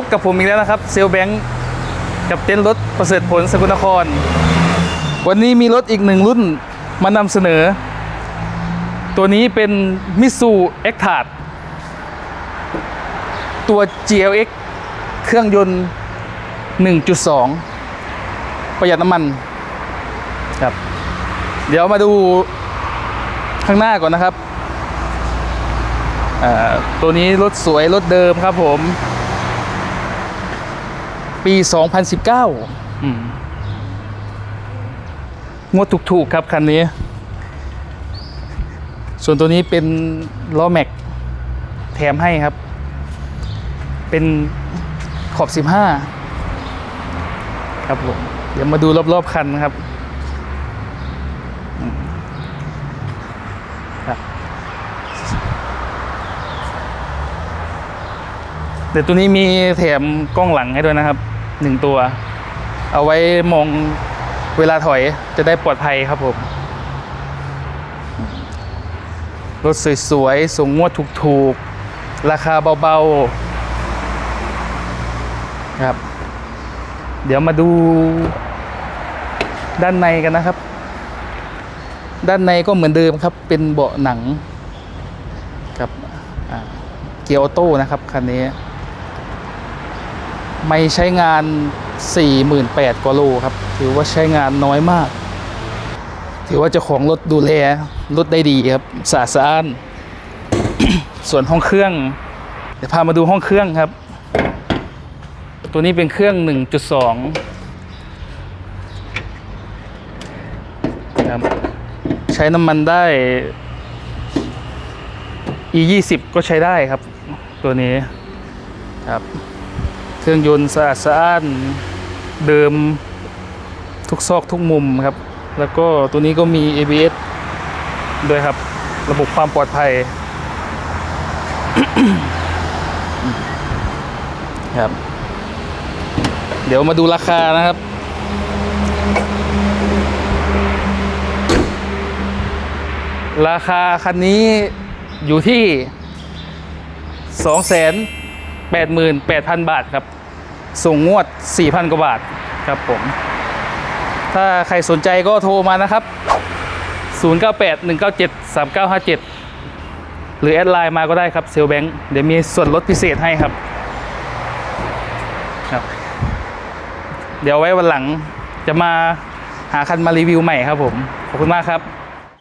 บกับผมอีกแล้วนะครับ เซลแบงค์กับเต้นท์รถประเสริฐผลสกลนคร วันนี้มีรถอีกหนึ่งรุ่นมานำเสนอ ตัวนี้เป็นมิสูเอ็กทาตัว GLX เครื่องยนต์ 1.2 ประหยัดน้ำมันครับ เดี๋ยวมาดูข้างหน้าก่อนนะครับ ตัวนี้รถสวยรถเดิมครับผม ปี 2019อืมงวดถูกๆครับคันนี้ ส่วนตัวนี้เป็นล้อแม็ก แถมให้ครับ เป็นขอบ 15 ครับผมเดี๋ยวมาดูรอบๆคันนะครับอืมครับเดี๋ยวตัวนี้มีแถมกล้องหลังให้ด้วยนะครับ หนึ่งตัว เอาไว้มองเวลาถอยจะได้ปลอดภัยครับผมรถสวยๆส่งงวดถูกๆ ราคาเบาๆ ครับ เดี๋ยวมาดูด้านในกันนะครับ ด้านในก็เหมือนเดิมครับ เป็นเบาะหนังกับเกียร์ออโต้นะครับ คันนี้ ไม่ใช้งาน 48,000กว่าโลครับ ถือว่าใช้งานน้อยมาก ถือว่าเจ้าของรถดูแลรถได้ดีครับสะอาดสะอ้าน ส่วนห้องเครื่อง เดี๋ยวพามาดูห้องเครื่องครับ ตัวนี้เป็นเครื่อง 1.2ครับใช้น้ำมันได้ e 2 0ก็ใช้ได้ครับ ตัวนี้ครับ เครื่องยนต์สะอาดสะอ้านเดิมทุกซอกทุกมุมครับ แล้วก็ตัวนี้ก็มี ABS ด้วยครับ ระบบความปลอดภัยครับ เดี๋ยวมาดูราคานะครับ ราคาคันนี้อยู่ที่ 88,000 บาทครับ ส่งงวด 4,000 กว่าบาทครับผม ถ้าใครสนใจก็โทรมานะครับ 098 197 3957 หรือแอดไลน์มาก็ได้ครับเซลแบงค์เดี๋ยวมีส่วนลดพิเศษให้ครับครับ เดี๋ยวไว้วันหลังจะมาหาคันมารีวิวใหม่ครับผม ขอบคุณมากครับ